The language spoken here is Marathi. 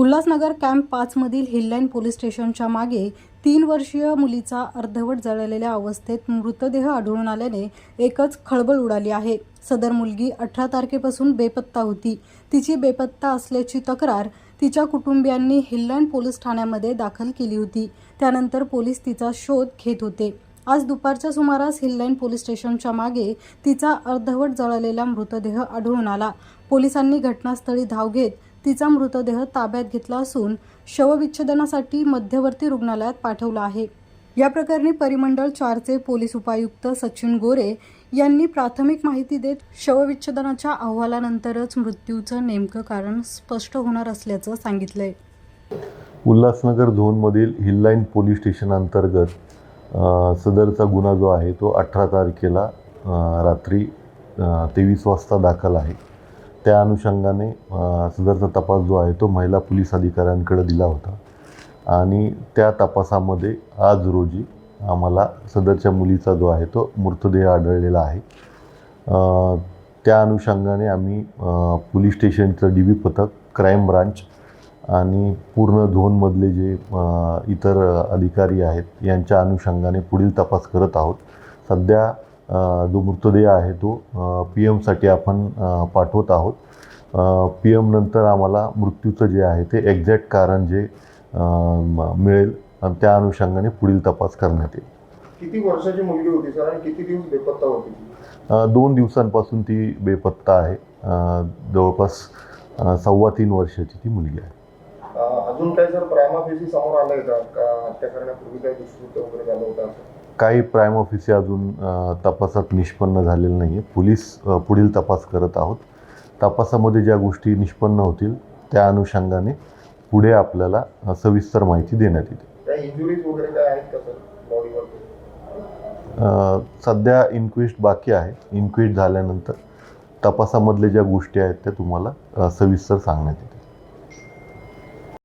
उल्हासनगर कॅम्प पाचमधील हिललाईन पोलीस स्टेशनच्या मागे तीन वर्षीय मुलीचा अर्धवट जळलेल्या अवस्थेत मृतदेह आढळून आल्याने एकच खळबळ उडाली आहे. सदर मुलगी अठरा तारखेपासून बेपत्ता होती. तिची बेपत्ता असल्याची तक्रार तिच्या कुटुंबियांनी हिललाईन पोलीस ठाण्यामध्ये दाखल केली होती. त्यानंतर पोलीस तिचा शोध घेत होते. आज दुपारच्या सुमारास हिललाईन पोलीस स्टेशनच्या मागे तिचा अर्धवट जळलेला मृतदेह आढळून आला. पोलिसांनी घटनास्थळी धाव घेत तिचा मृतदेह ताब्यात घेतला असून शवविच्छेदनासाठी मध्यवर्ती रुग्णालयात पाठवला आहे. या प्रकरणी परिमंडळ चारचे पोलीस उपायुक्त सचिन गोरे यांनी प्राथमिक माहिती देत शवविच्छेदनाच्या अहवालानंतरच मृत्यूचं नेमकं कारण स्पष्ट होणार असल्याचं सांगितलंय. उल्हासनगर झोनमधील हिललाईन पोलीस स्टेशन अंतर्गत सदरचा गुन्हा जो आहे तो अठरा तारखेला रात्री तेवीस वाजता दाखल आहे. त्या अनुषंगाने सदरचा तपास जो आहे तो महिला पोलीस अधिकाऱ्यांकडे दिला होता. आणि त्या तपासामध्ये आज रोजी आम्हाला सदरच्या मुलीचा जो आहे तो मृतदेह आढळलेला आहे. त्या अनुषंगाने आम्ही पोलीस स्टेशनचं डी बी पथक क्राईम ब्रांच आणि पूर्ण झोनमधले जे इतर अधिकारी आहेत यांच्या अनुषंगाने पुढील तपास करत आहोत. सध्या जो मृतदेह आहे तो पी एमसाठी आपण पाठवत आहोत. पी एम नंतर आम्हाला मृत्यूचं जे आहे ते एक्झॅक्ट कारण जे मिळेल आणि त्या अनुषंगाने पुढील तपास करण्यात येईल. किती वर्षाची मुलगी होती सर आणि किती दिवस बेपत्ता होती? दोन दिवसांपासून ती बेपत्ता आहे. जवळपास सव्वा तीन वर्षाची ती मुलगी आहे. अजून काय सर प्रायमाफेसी समोर आलंय का? का हत्या करण्यापूर्वी काही दुष्कृत्य वगैरे झालं होतं काही प्राईम ऑफिसे अजून तपासात निष्पन्न झालेलं नाही आहे पोलीस पुढील तपास करत आहोत. तपासामध्ये ज्या गोष्टी निष्पन्न होतील त्या अनुषंगाने पुढे आपल्याला सविस्तर माहिती देण्यात येते. सध्या इन्क्वेस्ट बाकी आहे. इन्क्वेस्ट झाल्यानंतर तपासामधल्या ज्या गोष्टी आहेत त्या तुम्हाला सविस्तर सांगण्यात येतील.